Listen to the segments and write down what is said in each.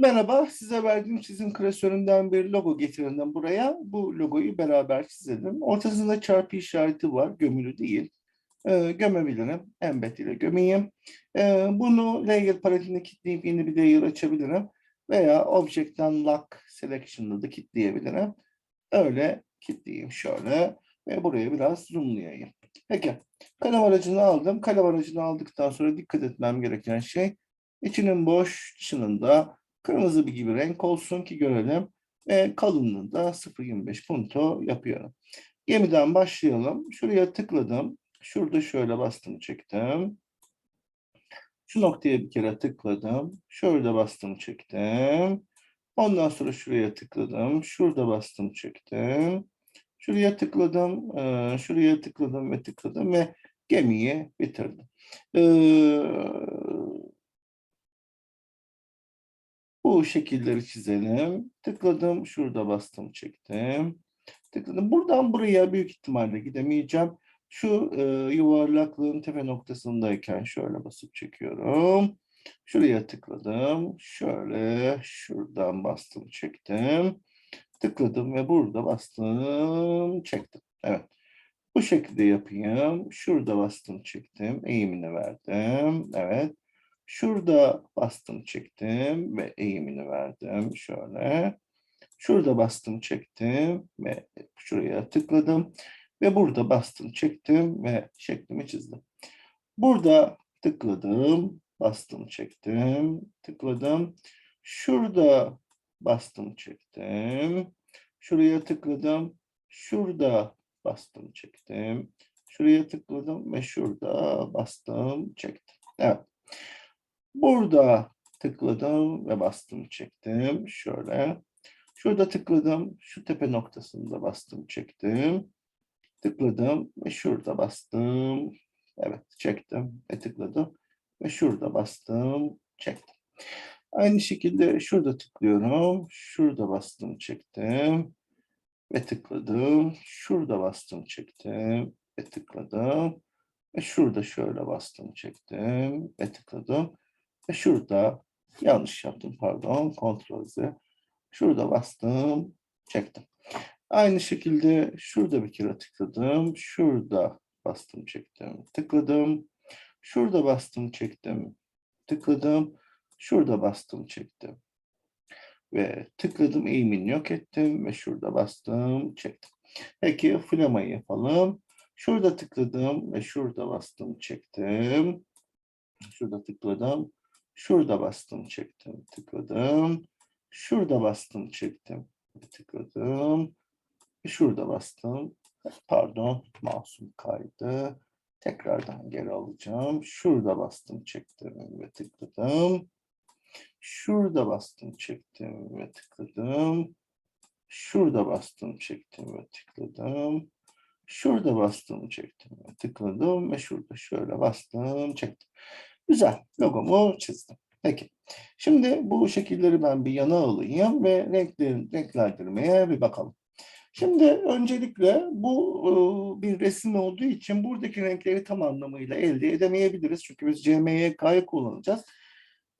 Merhaba, size verdiğim çizim klasöründen bir logo getirildim buraya. Bu logoyu beraber çizelim. Ortasında çarpı işareti var, gömülü değil. Ee, gömebilirim, embed ile gömeyim. Ee, bunu layer paletine kilitleyip yeni bir layer açabilirim. Veya Object'ten Lock Selection'da da kilitleyebilirim. Öyle kilitleyeyim şöyle ve buraya biraz zoomlayayım. Peki, kalem aracını aldım. Kalem aracını aldıktan sonra dikkat etmem gereken şey içinin boş, dışının da kırmızı bir gibi renk olsun ki görelim. Ve kalınlığı da 0.25 punto yapıyorum. Gemiden başlayalım. Şuraya tıkladım. Şurada şöyle bastım çektim. Şu noktaya bir kere tıkladım. Şöyle bastım çektim. Ondan sonra şuraya tıkladım. Şurada bastım çektim. Şuraya tıkladım. eee, Şuraya tıkladım ve tıkladım ve gemiyi bitirdim. Bu şekilleri çizelim. Tıkladım. Şurada bastım çektim. Tıkladım. Buradan buraya büyük ihtimalle gidemeyeceğim. Şu e, yuvarlaklığın tepe noktasındayken şöyle basıp çekiyorum. Şuraya tıkladım. Şöyle şuradan bastım çektim. Tıkladım ve burada bastım çektim. Evet. Bu şekilde yapayım. Şurada bastım çektim. Eğimini verdim. Evet. Şurada bastım çektim ve eğimini verdim şöyle. Şurada bastım çektim ve şuraya tıkladım. Ve burada bastım çektim ve şeklimi çizdim. Burada tıkladım, bastım çektim, tıkladım. Şurada bastım çektim. Şuraya tıkladım. Şurada bastım çektim. Şuraya tıkladım ve şurada bastım çektim. Evet. Burada tıkladım ve bastım çektim. Şöyle. Şurada tıkladım. Şu tepe noktasında bastım çektim. Tıkladım ve şurada bastım. Evet çektim ve tıkladım. Ve şurada bastım çektim. Aynı şekilde şurada tıklıyorum. Şurada bastım çektim. Ve tıkladım. Şurada bastım çektim. Ve tıkladım. Ve şurada şöyle bastım çektim. Ve tıkladım. Ve şurada yanlış yaptım pardon. Ctrl Z. Şurada bastım. Çektim. Aynı şekilde şurada bir kere tıkladım. Şurada bastım çektim. Tıkladım. Şurada bastım çektim. Tıkladım. Şurada bastım çektim. Ve tıkladım eğimini yok ettim ve şurada bastım çektim. Peki flamayı yapalım. Şurada tıkladım ve şurada bastım çektim. Şurada tıkladım. Şurada bastım çektim. Tıkladım. Şurada bastım çektim. Tıkladım. Şurada bastım. Pardon, mouse'um kaydı. Tekrardan geri alacağım. Şurada bastım, çektim ve tıkladım. Şurada bastım, çektim ve tıkladım. Şurada bastım, çektim ve tıkladım. Şurada bastım, çektim ve tıkladım ve şurada şöyle bastım, çektim. Güzel, logomu çizdim. Peki. Şimdi bu şekilleri ben bir yana alayım ve renklerin, renklendirmeye bir bakalım. Şimdi öncelikle bu e, bir resim olduğu için buradaki renkleri tam anlamıyla elde edemeyebiliriz. Çünkü biz CMYK'yı kullanacağız.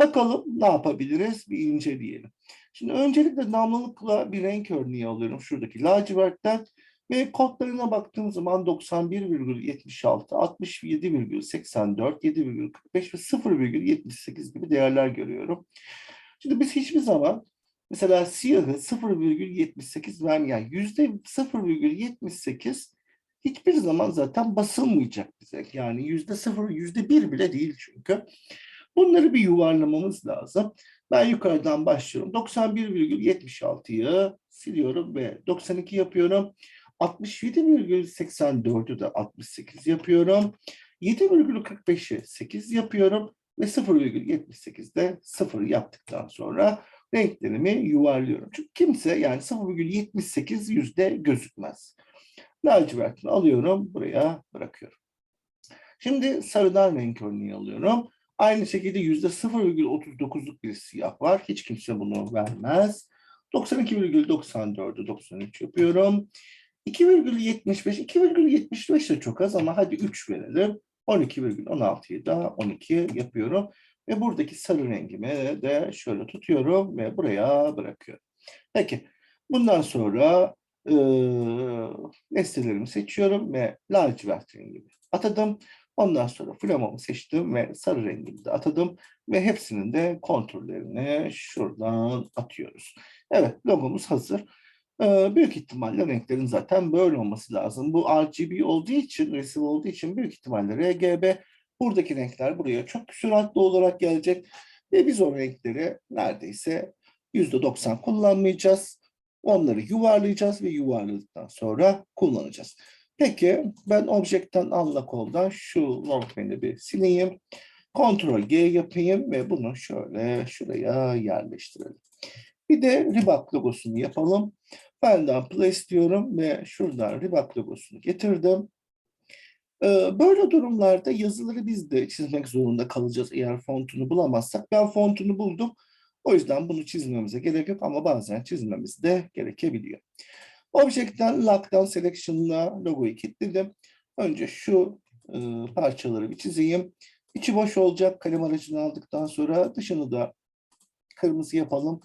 Bakalım ne yapabiliriz bir inceleyelim. Şimdi öncelikle damlalıkla bir renk örneği alıyorum şuradaki lacivertten ve kodlarına baktığım zaman 91,76, 67,84, 7,45 ve 0,78 gibi değerler görüyorum. Şimdi biz hiçbir zaman mesela siyahı 0,78 vermeyen yüzde 0,78 hiçbir zaman zaten basılmayacak bize. Yani yüzde 0, yüzde 1 bile değil çünkü. Bunları bir yuvarlamamız lazım. Ben yukarıdan başlıyorum. 91,76'yı siliyorum ve 92 yapıyorum. 67,84'ü de 68 yapıyorum. 7,45'i 8 yapıyorum ve 0,78'de 0 yaptıktan sonra renklerimi yuvarlıyorum. Çünkü kimse yani 0,78 yüzde gözükmez. Lacivertini alıyorum, buraya bırakıyorum. Şimdi sarıdan renk örneği alıyorum. Aynı şekilde yüzde 0,39'luk bir siyah var. Hiç kimse bunu vermez. 92,94'ü 93 yapıyorum. 2,75, 2,75 de çok az ama hadi 3 verelim. 12,16'yı da 12 yapıyorum. Ve buradaki sarı rengimi de şöyle tutuyorum ve buraya bırakıyorum. Peki bundan sonra e, nesnelerimi seçiyorum ve lacivert rengimi atadım. Ondan sonra flamamı seçtim ve sarı rengimi de atadım ve hepsinin de konturlarını şuradan atıyoruz. Evet logomuz hazır. Ee, büyük ihtimalle renklerin zaten böyle olması lazım. Bu RGB olduğu için, resim olduğu için büyük ihtimalle RGB. Buradaki renkler buraya çok süratli olarak gelecek. Ve biz o renkleri neredeyse %90 kullanmayacağız. Onları yuvarlayacağız ve yuvarladıktan sonra kullanacağız. Peki ben objekten unlock oldan şu lockman'i bir sileyim. Ctrl G yapayım ve bunu şöyle şuraya yerleştirelim. Bir de Reebok logosunu yapalım. Benden place diyorum ve şuradan Reebok logosunu getirdim. Ee, Böyle durumlarda yazıları biz de çizmek zorunda kalacağız eğer fontunu bulamazsak. Ben fontunu buldum. O yüzden bunu çizmemize gerek yok ama bazen çizmemiz de gerekebiliyor. Object'ten Lockdown Selection'la logoyu kilitledim. Önce şu e, parçaları bir çizeyim. İçi boş olacak kalem aracını aldıktan sonra dışını da kırmızı yapalım.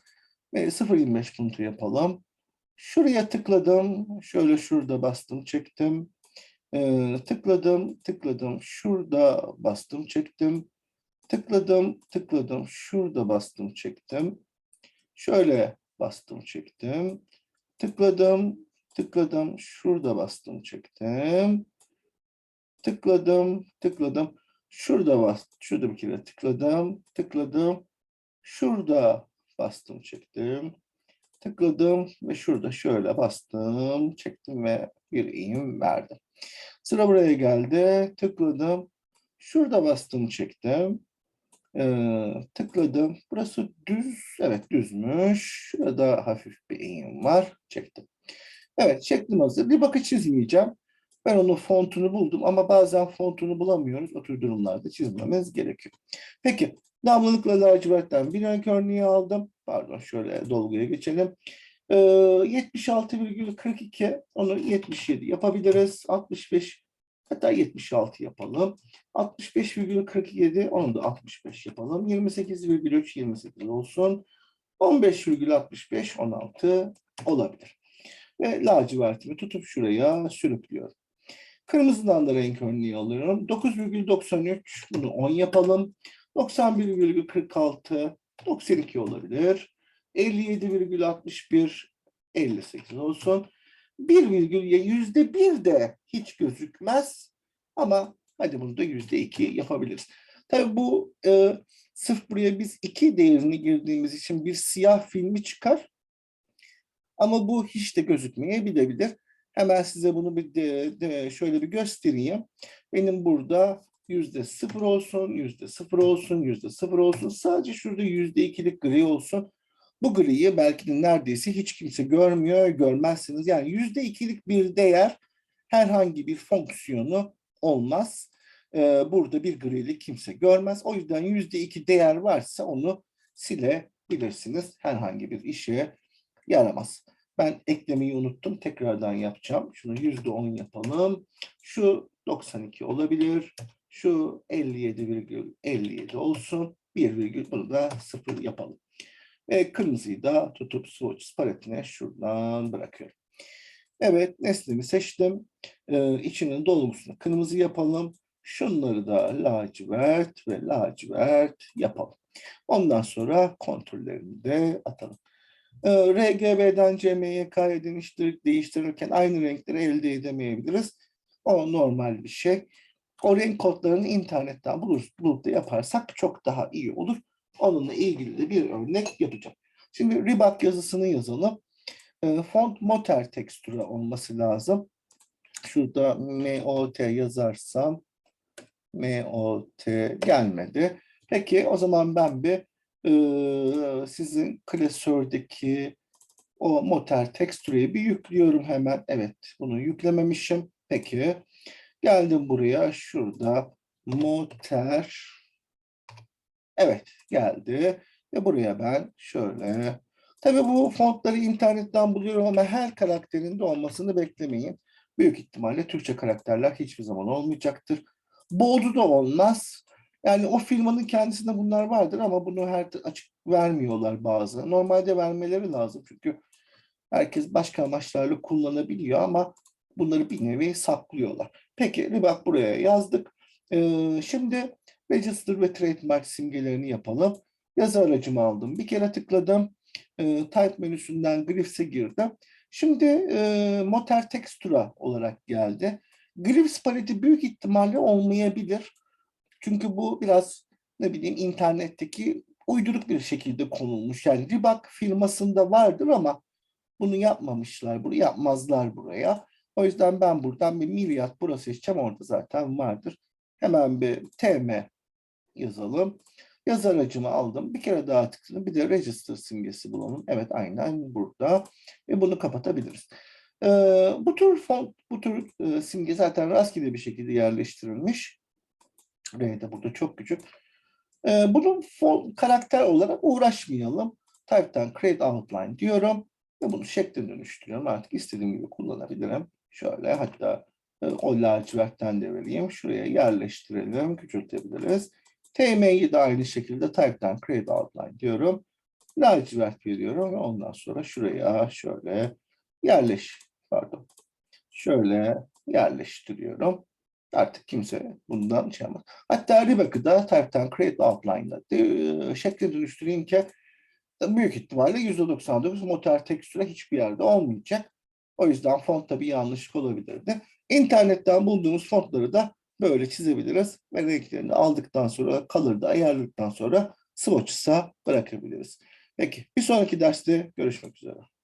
Ve 0.25 puntu yapalım. Şuraya tıkladım. Şöyle şurada bastım çektim. Ee, tıkladım tıkladım. Şurada bastım çektim. Tıkladım tıkladım. Şurada bastım çektim. Şöyle bastım çektim. Tıkladım tıkladım. Şurada bastım çektim. Tıkladım tıkladım. Şurada bastım. Şurada bir kere tıkladım tıkladım. Şurada bastım çektim. Tıkladım ve şurada şöyle bastım, çektim ve bir eğim verdim. Sıra buraya geldi. Tıkladım. Şurada bastım, çektim. Ee, tıkladım. Burası düz. Evet düzmüş. Şurada hafif bir eğim var. Çektim. Evet şeklim hazır. Bir bakış çizmeyeceğim. Ben onun fontunu buldum ama bazen fontunu bulamıyoruz. O tür durumlarda çizmemiz gerekiyor. Peki damlalıkla lacivertten bir renk örneği aldım. Pardon şöyle dolguya geçelim. Ee, 76,42 onu 77 yapabiliriz. 65 hatta 76 yapalım. 65,47 onu da 65 yapalım. 28,3 28 olsun. 15,65 16 olabilir. Ve lacivertimi tutup şuraya sürüklüyorum. Kırmızıdan da renk örneği alıyorum. 9,93 bunu 10 yapalım. 91,46 92 olabilir. 57,61 58 olsun. Bir virgül yüzde bir de hiç gözükmez ama hadi bunu da yüzde iki yapabiliriz. Tabii bu e, sırf buraya biz iki değerini girdiğimiz için bir siyah filmi çıkar. Ama bu hiç de gözükmeyebilir. Hemen size bunu bir de, de şöyle bir göstereyim. Benim burada yüzde sıfır olsun, yüzde sıfır olsun, yüzde sıfır olsun. Sadece şurada yüzde ikilik gri olsun. Bu griyi belki de neredeyse hiç kimse görmüyor, görmezsiniz. Yani yüzde ikilik bir değer herhangi bir fonksiyonu olmaz. Ee, burada bir grilik kimse görmez. O yüzden yüzde iki değer varsa onu silebilirsiniz. Herhangi bir işe yaramaz. Ben eklemeyi unuttum. Tekrardan yapacağım. Şunu yüzde on yapalım. Şu 92 olabilir. Şu 57,57 olsun. 1 virgül bunu da 0 yapalım. Ve kırmızıyı da tutup swatch paletine şuradan bırakıyorum. Evet nesnemi seçtim. Ee, içinin dolgusunu kırmızı yapalım. Şunları da lacivert ve lacivert yapalım. Ondan sonra kontürlerini de atalım. Ee, RGB'den CMYK'ya değiştir, değiştirirken aynı renkleri elde edemeyebiliriz. O normal bir şey. O renk kodlarını internetten bulur, bulup da yaparsak çok daha iyi olur. Onunla ilgili de bir örnek yapacağım. Şimdi Reebok yazısını yazalım. E, font Moter tekstürü olması lazım. Şurada MOT yazarsam MOT gelmedi. Peki o zaman ben bir e, sizin klasördeki o Moter tekstürüyü bir yüklüyorum hemen. Evet bunu yüklememişim. Peki geldim buraya. Şurada Moter Evet geldi. Ve buraya ben şöyle. Tabii bu fontları internetten buluyorum ama her karakterin de olmasını beklemeyin. Büyük ihtimalle Türkçe karakterler hiçbir zaman olmayacaktır. Bold'u da olmaz. Yani o firmanın kendisinde bunlar vardır ama bunu her açık vermiyorlar bazı. Normalde vermeleri lazım çünkü herkes başka amaçlarla kullanabiliyor ama bunları bir nevi saklıyorlar. Peki Reebok buraya yazdık. Ee, şimdi Register ve Trademark simgelerini yapalım. Yazı aracımı aldım. Bir kere tıkladım. Ee, type menüsünden Glyphs'e girdim. Şimdi e, Moter Textura olarak geldi. Glyphs paleti büyük ihtimalle olmayabilir. Çünkü bu biraz ne bileyim internetteki uyduruk bir şekilde konulmuş. Yani Reebok firmasında vardır ama bunu yapmamışlar. Bunu yapmazlar buraya. O yüzden ben buradan bir milyat burası seçeceğim. Orada zaten vardır. Hemen bir TM yazalım. Yaz aracımı aldım. Bir kere daha tıkladım. Bir de register simgesi bulalım. Evet aynen burada. Ve bunu kapatabiliriz. Ee, bu tür font, bu tür e, simge zaten rastgele bir şekilde yerleştirilmiş. R de burada çok küçük. Ee, bunun font, karakter olarak uğraşmayalım. Type'dan create outline diyorum. Ve bunu şekline dönüştürüyorum. Artık istediğim gibi kullanabilirim. Şöyle hatta e, o lacivertten de vereyim. Şuraya yerleştirelim. Küçültebiliriz. TM'yi de aynı şekilde type'dan create outline diyorum. Lacivert veriyorum ve ondan sonra şuraya şöyle yerleş pardon. Şöyle yerleştiriyorum. Artık kimse bundan şey yapmaz. Hatta Rebecca da type'dan create outline'da e, şekle dönüştüreyim ki büyük ihtimalle %99 motor tekstüre hiçbir yerde olmayacak. O yüzden fontta bir yanlışlık olabilirdi. İnternetten bulduğumuz fontları da böyle çizebiliriz ve renklerini aldıktan sonra color'da ayarladıktan sonra swatch'sa bırakabiliriz. Peki bir sonraki derste görüşmek üzere.